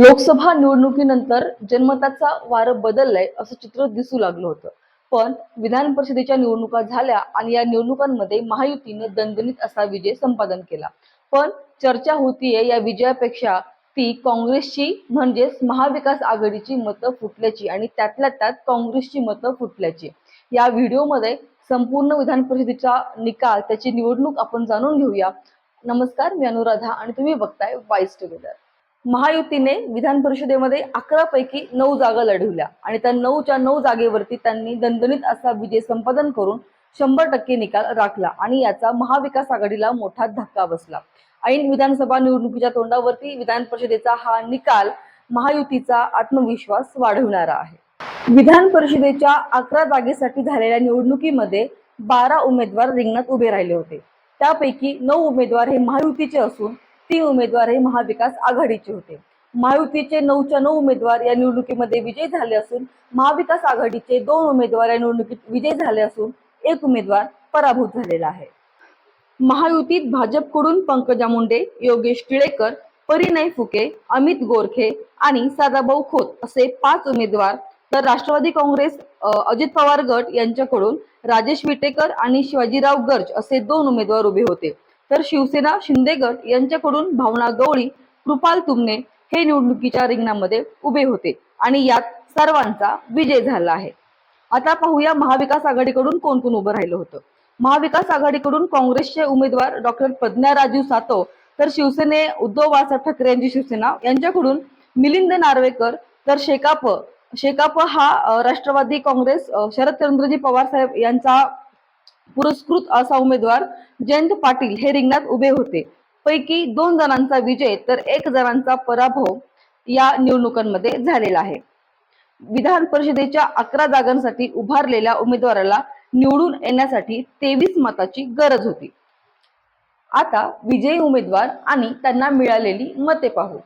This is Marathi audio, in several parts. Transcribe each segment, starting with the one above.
लोकसभा निवडणुकीनंतर जनमताचा वारं बदललाय असं चित्र दिसू लागलं होतं. पण विधान परिषदेच्या निवडणुका झाल्या आणि या निवडणुकांमध्ये महायुतीनं दणदणीत असा विजय संपादन केला. पण चर्चा होतीये या विजयापेक्षा ती काँग्रेसची म्हणजेच महाविकास आघाडीची मतं फुटल्याची आणि त्यातल्या त्यात काँग्रेसची मतं फुटल्याची. या व्हिडिओमध्ये संपूर्ण विधान परिषदेचा निकाल त्याची निवडणूक आपण जाणून घेऊया. नमस्कार मी अनुराधा आणि तुम्ही बघताय वाईस टुगेदर महायुतीने विधान परिषदेमध्ये अकरा पैकी नऊ जागा लढवल्या. आणि त्या नऊच्या नऊ जागेवरती त्यांनी दणदणीत असा विजय संपादन करून शंभर टक्के निकाल राखला आणि याचा महाविकास आघाडीला मोठा धक्का बसला. ऐन विधानसभा निवडणुकीच्या तोंडावरती विधान परिषदेचा हा निकाल महायुतीचा आत्मविश्वास वाढवणारा आहे. विधान परिषदेच्या अकरा जागेसाठी झालेल्या निवडणुकीमध्ये बारा उमेदवार रिंगणात उभे राहिले होते. त्यापैकी नऊ उमेदवार हे महायुतीचे असून तीन उमेदवार हे महाविकास आघाडीचे होते. महायुतीचे नऊच्या नऊ उमेदवार या निवडणुकीमध्ये विजयी झाले असून महाविकास आघाडीचे दोन उमेदवार या निवडणुकीत विजयी झाले असून एक उमेदवार पराभूत झालेला आहे. महायुतीत भाजपकडून पंकजा मुंडे योगेश टिळेकर परिणय फुके अमित गोरखे आणि सदाभाऊ खोत असे पाच उमेदवार तर राष्ट्रवादी काँग्रेस अजित पवार गट यांच्याकडून राजेश विटेकर आणि शिवाजीराव गर्ज असे दोन उमेदवार उभे होते. तर शिवसेना शिंदे गट यांच्याकडून भावना गवळी कृपाल तुमने हे निवडणुकीच्या रिंगणामध्ये उभे होते आणि यात सर्वांचा विजय झाला आहे. आता पाहूया महाविकास आघाडीकडून कोण कोण उभं राहिलं होतं. महाविकास आघाडीकडून काँग्रेसचे उमेदवार डॉक्टर प्रज्ञा राजू सातव तर शिवसेने उद्धव बाळासाहेब ठाकरे यांची शिवसेना यांच्याकडून मिलिंद नार्वेकर तर शेकाप शेकाप हा राष्ट्रवादी काँग्रेस शरद चंद्रजी पवार साहेब यांचा पुरस्कृत असा उमेदवार जयंत पाटील हे रिंगणात उभे होते. पैकी दोन जणांचा विजय तर एक जणांचा पराभव या निवडणुकांमध्ये झालेला आहे. विधान परिषदेच्या अकरा जागांसाठी उभारलेल्या उमेदवाराला निवडून येण्यासाठी तेवीस मताची गरज होती. आता विजयी उमेदवार आणि त्यांना मिळालेली मते पाहू.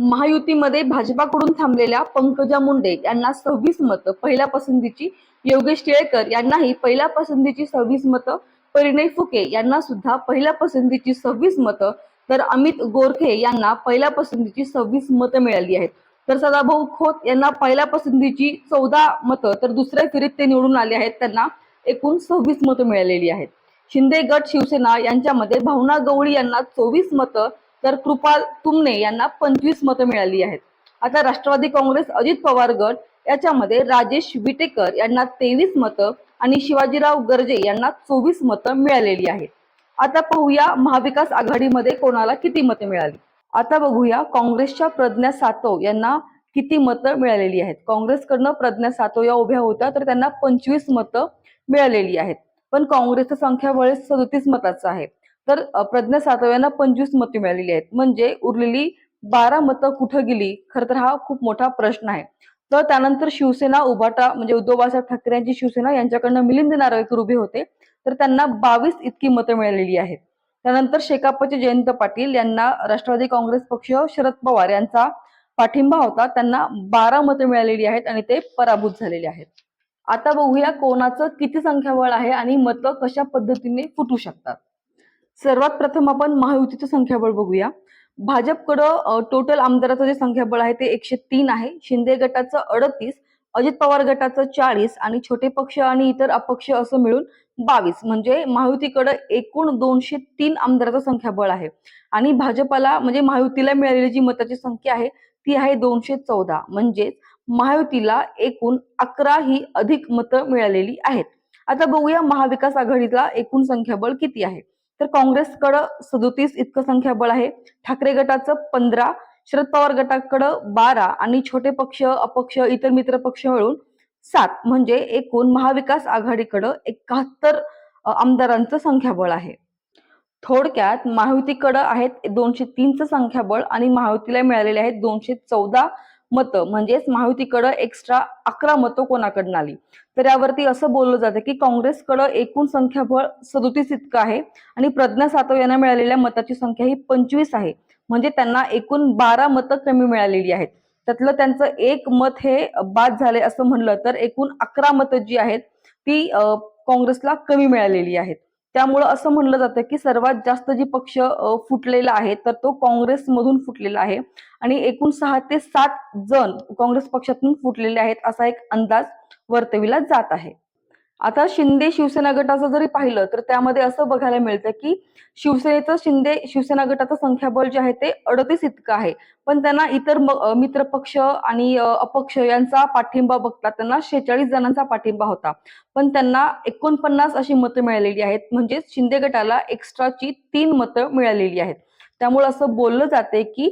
महायुतीमध्ये भाजपाकडून थांबलेल्या पंकजा मुंडे यांना सव्वीस मतं पहिल्या पसंतीची योगेश टिळेकर यांनाही पहिल्या पसंतीची सव्वीस मतं परिणय फुके यांना सुद्धा पहिल्या पसंतीची सव्वीस मतं तर अमित गोरखे यांना पहिल्या पसंतीची सव्वीस मतं मिळाली आहेत. तर सदाभाऊ खोत यांना पहिल्या पसंतीची चौदा मतं तर दुसऱ्या फेरीत ते निवडून आले आहेत. त्यांना एकूण सव्वीस मतं मिळालेली आहेत. शिंदे गट शिवसेना यांच्यामध्ये भावना गवळी यांना चोवीस मतं तर कृपाल तुमने यांना पंचवीस मतं मिळाली आहेत. आता राष्ट्रवादी काँग्रेस अजित पवार गट याच्यामध्ये राजेश विटेकर यांना तेवीस मतं आणि शिवाजीराव गर्जे यांना चोवीस मतं मिळालेली आहेत. आता पाहूया महाविकास आघाडीमध्ये कोणाला किती मतं मिळाली? आता बघूया काँग्रेसच्या प्रज्ञा सातव यांना किती मतं मिळालेली आहेत. काँग्रेसकडनं प्रज्ञा सातव या उभ्या होत्या तर त्यांना पंचवीस मतं मिळालेली आहेत. पण काँग्रेसचं संख्याबळ सदतीस मताचं आहे. तर प्रज्ञा सातव यांना पंचवीस मते मिळालेली आहेत. म्हणजे उरलेली बारा मतं कुठं गेली? खरं तर हा खूप मोठा प्रश्न आहे. तर त्यानंतर शिवसेना उभाटा म्हणजे उद्धव बाळासाहेब ठाकरे यांची शिवसेना यांच्याकडनं मिलिंद नार्वेकर उभे होते. तर त्यांना बावीस इतकी मतं मिळालेली आहेत. त्यानंतर शेकापचे जयंत पाटील यांना राष्ट्रवादी काँग्रेस पक्ष शरद पवार यांचा पाठिंबा होता. त्यांना बारा मतं मिळालेली आहेत आणि ते पराभूत झालेले आहेत. आता बघूया कोणाचं किती संख्याबळ आहे आणि मतं कशा पद्धतीने फुटू शकतात. सर्वात प्रथम आपण महायुतीचं संख्याबळ बघूया. भाजपकडं टोटल आमदाराचं जे संख्याबळ आहे ते एकशे तीन आहे. शिंदे गटाचं अडतीस अजित पवार गटाचं चाळीस आणि छोटे पक्ष आणि इतर अपक्ष असं मिळून बावीस. म्हणजे महायुतीकडं एकूण दोनशे तीन आमदाराचं संख्याबळ आहे. आणि भाजपाला म्हणजे महायुतीला मिळालेली जी मताची संख्या आहे ती आहे दोनशे चौदा. म्हणजेच महायुतीला एकूण अकरा ही अधिक मतं मिळालेली आहेत. आता बघूया महाविकास आघाडीला एकूण संख्याबळ किती आहे. तर काँग्रेसकडं सदोतीस इतकं संख्याबळ आहे. ठाकरे गटाचं पंधरा शरद पवार गटाकडं बारा आणि छोटे पक्ष अपक्ष इतर मित्र पक्ष मिळून सात. म्हणजे एकूण महाविकास आघाडीकडं एकाहत्तर आमदारांचं संख्याबळ आहे. थोडक्यात महायुतीकडं आहेत दोनशे तीनचं संख्याबळ आणि महायुतीला मिळालेले आहेत दोनशे चौदा मतं म्हणजेच महायुतीकडं एक्स्ट्रा अकरा मतं कोणाकडनं आली? तर यावरती असं बोललं जातं की काँग्रेसकडं एकूण संख्याबळ सदोतीस इतकं आहे आणि प्रज्ञा सातव यांना मिळालेल्या मताची संख्या ही पंचवीस आहे. म्हणजे त्यांना एकूण बारा मतं कमी मिळालेली आहेत. त्यातलं त्यांचं एक मत हे बाद झाले असं म्हणलं तर एकूण अकरा मतं जी आहेत ती काँग्रेसला कमी मिळालेली आहेत. त्यामुळं असं म्हणलं जातं की सर्वात जास्त जे पक्ष फुटलेला आहे तर तो काँग्रेसमधून फुटलेला आहे. आणि एकूण सहा ते सात जण काँग्रेस पक्षातून फुटलेले आहेत असा एक अंदाज वर्तविला जात आहे. आता शिंदे शिवसेना गटाचं जरी पाहिलं तर त्यामध्ये असं बघायला मिळतं की शिवसेनेचं शिंदे शिवसेना गटाचं संख्याबळ जे आहे ते अडतीस इतकं आहे. पण त्यांना इतर म- मित्र पक्ष आणि अपक्ष यांचा पाठिंबा बघता त्यांना शेहेचाळीस जणांचा पाठिंबा होता. पण त्यांना एकोणपन्नास अशी मतं मिळालेली आहेत म्हणजेच शिंदे गटाला एक्स्ट्राची तीन मतं मिळालेली आहेत. त्यामुळे असं बोललं जाते की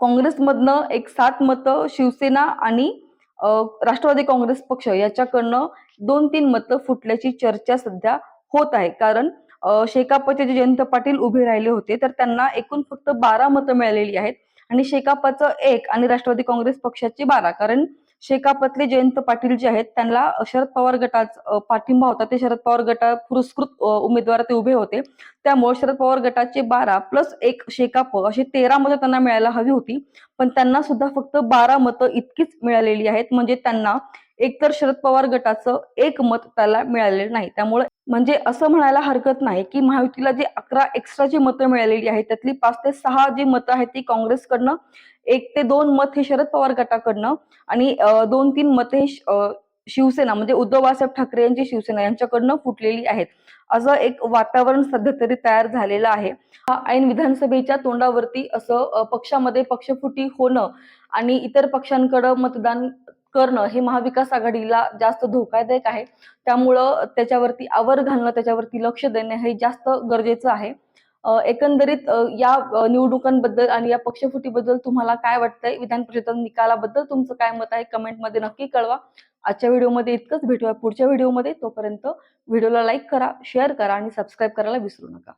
काँग्रेसमधनं एक सात मतं शिवसेना आणि राष्ट्रवादी काँग्रेस पक्ष याच्याकडनं दोन तीन मतं फुटल्याची चर्चा सध्या होत आहे. कारण शेकापचे जे जयंत पाटील उभे राहिले होते तर त्यांना एकूण फक्त बारा मतं मिळालेली आहेत. आणि शेकापाचं एक आणि राष्ट्रवादी काँग्रेस पक्षाची बारा. कारण शेकापतले जयंत पाटील जे आहेत त्यांना शरद पवार गटाचा पाठिंबा होता. ते शरद पवार गटा पुरस्कृत उमेदवार ते उभे होते. त्यामुळे शरद पवार गटाचे बारा प्लस एक शेकाप अशी तेरा मतं त्यांना मिळायला हवी होती. पण त्यांना सुद्धा फक्त बारा मतं इतकीच मिळालेली आहेत. म्हणजे त्यांना एकतर शरद पवार गटाचं एक मत त्याला मिळालेलं नाही. त्यामुळे म्हणजे असं म्हणायला हरकत नाही की महायुतीला जे अकरा एक्स्ट्रा जी मतं मिळालेली आहेत त्यातली पाच ते सहा जी मतं आहेत ती काँग्रेसकडनं एक ते दोन मत हे शरद पवार गटाकडनं आणि दोन तीन मते हे अं, शिवसेना म्हणजे उद्धव बाळासाहेब ठाकरे यांची शिवसेना यांच्याकडनं फुटलेली आहेत. असं एक वातावरण सध्या तरी तयार झालेलं आहे. हा ऐन विधानसभेच्या तोंडावरती असं पक्षामध्ये पक्षफुटी होणं आणि इतर पक्षांकडं मतदान करणं हे महाविकास आघाडीला जास्त धोकादायक आहे. त्यामुळं त्याच्यावरती आवर घालणं त्याच्यावरती लक्ष देणं हे जास्त गरजेचं आहे. एकंदरीत या निवडणुकांबद्दल आणि या पक्षफुटीबद्दल तुम्हाला काय वाटतंय? विधान परिषद निकालाबद्दल तुमचं काय मत आहे? कमेंटमध्ये नक्की कळवा. आजच्या व्हिडिओमध्ये इतकंच. भेटूया पुढच्या व्हिडिओमध्ये. तोपर्यंत व्हिडिओला लाईक करा शेअर करा आणि सबस्क्राईब करायला विसरू नका.